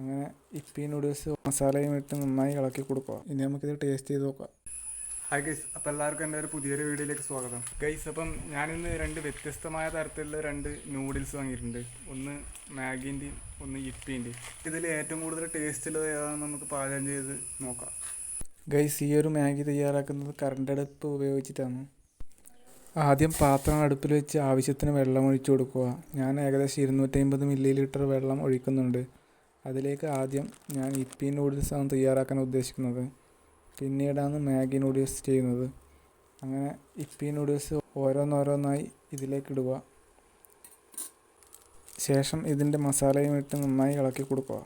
അങ്ങനെ ഇപ്പി നൂഡിൽസ് മസാലയും ഇട്ട് നന്നായി ഇളക്കി കൊടുക്കുക. ഇനി നമുക്കിത് ടേസ്റ്റ് ചെയ്ത് നോക്കാം. ഹായ് ഗൈസ് അപ്പോൾ എല്ലാവർക്കും എന്റെ ഒരു പുതിയൊരു വീഡിയോയിലേക്ക് സ്വാഗതം. ഗൈസ് അപ്പം ഞാനിന്ന് രണ്ട് വ്യത്യസ്തമായ തരത്തിലുള്ള രണ്ട് നൂഡിൽസ് വാങ്ങിയിട്ടുണ്ട്. ഒന്ന് മാഗിന്റെയും ഒന്ന് ഇപ്പീന്റെയും. ഇതിൽ ഏറ്റവും കൂടുതൽ ടേസ്റ്റ് ഉള്ളത് ഏതാണെന്ന് നമുക്ക് പാചകം ചെയ്ത് നോക്കാം. ഗൈസ് ഈ ഒരു മാഗി തയ്യാറാക്കുന്നത് കറണ്ട് അടുപ്പ് ഉപയോഗിച്ചിട്ടാണ്. ആദ്യം പാത്രം അടുപ്പിൽ വെച്ച് ആവശ്യത്തിന് വെള്ളം ഒഴിച്ചു കൊടുക്കുക. ഞാൻ ഏകദേശം ഇരുന്നൂറ്റി അമ്പത് മില്ലി ലിറ്റർ വെള്ളം ഒഴിക്കുന്നുണ്ട്. അതിലേക്ക് ആദ്യം ഞാൻ ഇപ്പി നൂഡിൽസാണ് തയ്യാറാക്കാൻ ഉദ്ദേശിക്കുന്നത്. പിന്നീടാണ് മാഗി നൂഡിൽസ് ചെയ്യുന്നത്. അങ്ങനെ ഇപ്പി നൂഡിൽസ് ഓരോന്നോരോന്നായി ഇതിലേക്ക് ഇടുക. ശേഷം ഇതിന്റെ മസാലയും ഇട്ട് നന്നായി ഇളക്കി കൊടുക്കുക.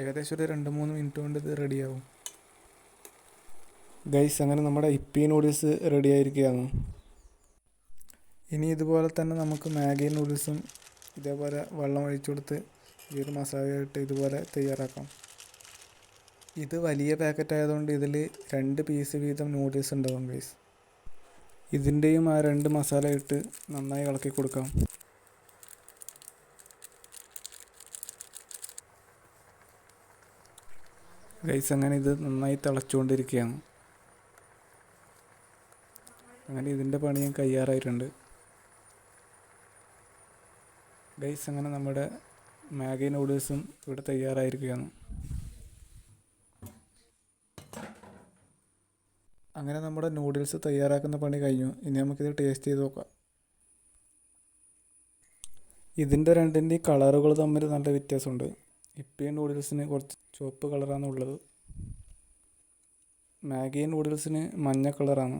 ഏകദേശം ഒരു രണ്ട് മൂന്ന് മിനിറ്റ് കൊണ്ട് ഇത് റെഡിയാവും ഗൈസ് അങ്ങനെ നമ്മുടെ ഇപ്പി നൂഡിൽസ് റെഡി ആയിരിക്കുകയാണ്. ഇനി ഇതുപോലെ തന്നെ നമുക്ക് മാഗി നൂഡിൽസും ഇതേപോലെ വെള്ളം ഒഴിച്ചു കൊടുത്ത് ഈ ഒരു മസാലയായിട്ട് ഇതുപോലെ തയ്യാറാക്കാം. ഇത് വലിയ പാക്കറ്റ് ആയതുകൊണ്ട് ഇതിൽ രണ്ട് പീസ് വീതം നൂഡിൽസ് ഉണ്ടാവും ഗൈസ് ഇതിന്റെയും ആ രണ്ട് മസാല ഇട്ട് നന്നായി ഇളക്കി കൊടുക്കാം. ഗൈസ് അങ്ങനെ ഇത് നന്നായി തിളച്ചുകൊണ്ടിരിക്കുകയാണ്. അങ്ങനെ ഇതിന്റെ പണിയും കയ്യാറായിട്ടുണ്ട്. ഗൈസ് അങ്ങനെ നമ്മുടെ മാഗി നൂഡിൽസും ഇവിടെ തയ്യാറായിരിക്കുകയാണ്. അങ്ങനെ നമ്മുടെ നൂഡിൽസ് തയ്യാറാക്കുന്ന പണി കഴിഞ്ഞു. ഇനി നമുക്കിത് ടേസ്റ്റ് ചെയ്ത് നോക്കാം. ഇതിന്റെ രണ്ടിന്റെ കളറുകൾ തമ്മിൽ നല്ല വ്യത്യാസമുണ്ട്. ഇപ്പി നൂഡിൽസിന് കുറച്ച് ചുവപ്പ് കളറാണ് ഉള്ളത് മാഗി നൂഡിൽസിന് മഞ്ഞ കളറാണ്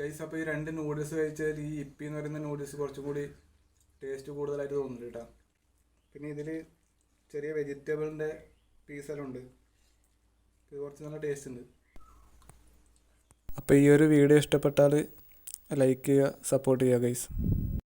ഗൈസ് അപ്പോൾ ഈ രണ്ട് നൂഡിൽസ് കഴിച്ചാൽ ഈ ഇപ്പി എന്ന് പറയുന്ന നൂഡിൽസ് കുറച്ചും കൂടി ടേസ്റ്റ് കൂടുതലായിട്ട് തോന്നുന്നുണ്ട് കേട്ടോ. പിന്നെ ഇതിൽ ചെറിയ വെജിറ്റബിളിന്റെ പീസെല്ലാം ഉണ്ട്. ഇത് കുറച്ച് നല്ല ടേസ്റ്റ് ഉണ്ട്. അപ്പോൾ ഈ ഒരു വീഡിയോ ഇഷ്ടപ്പെട്ടാൽ ലൈക്ക് ചെയ്യുക സപ്പോർട്ട് ചെയ്യുക ഗൈസ്